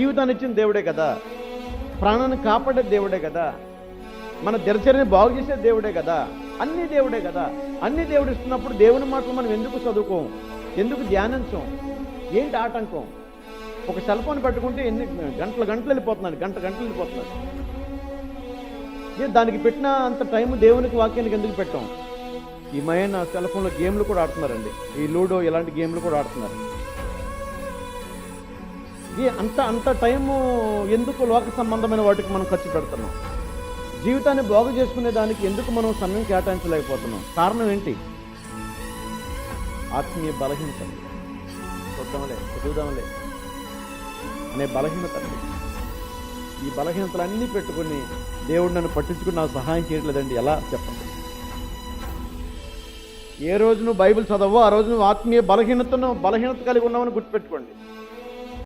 జీవితాన్ని ఇచ్చిన దేవుడే కదా. ప్రాణాన్ని కాపాడే దేవుడే కదా. మన దినచర్యని బాగు చేసే దేవుడే కదా. అన్ని దేవుడే కదా. అన్ని దేవుడు ఇస్తున్నప్పుడు దేవుని మాటలు మనం ఎందుకు చదువుకోం? ఎందుకు ధ్యానించం? ఏంటి ఆటంకం? ఒక సెల్ ఫోన్ పెట్టుకుంటే ఎన్ని గంటల గంటలు వెళ్ళిపోతున్నాడు గంట గంటలు వెళ్ళిపోతున్నాడు. దానికి పెట్టిన అంత టైం దేవునికి వాక్యానికి ఎందుకు పెట్టాం? ఈ మైన సెల్ ఫోన్లో గేమ్లు కూడా ఆడుతున్నారండి. ఈ లూడో ఇలాంటి గేమ్లు కూడా ఆడుతున్నారు. ఇది అంత అంత టైము ఎందుకు లోక సంబంధమైన వాటికి మనం ఖర్చు పెడుతున్నాం? జీవితాన్ని బాగు చేసుకునే దానికి ఎందుకు మనం సమయం కేటాయించలేకపోతున్నాం? కారణం ఏంటి? ఆత్మీయ బలహీనత చూద్దాంలే చదువుదాంలే. అనే బలహీనత అండి. ఈ బలహీనతలన్నీ పెట్టుకుని దేవుడు నన్ను పట్టించుకుని నాకు సహాయం చేయట్లేదండి. ఎలా? చెప్పండి. ఏ రోజు నువ్వు బైబిల్ చదవో ఆ రోజు నువ్వు ఆత్మీయ బలహీనతను బలహీనత కలిగి ఉన్నావని గుర్తుపెట్టుకోండి.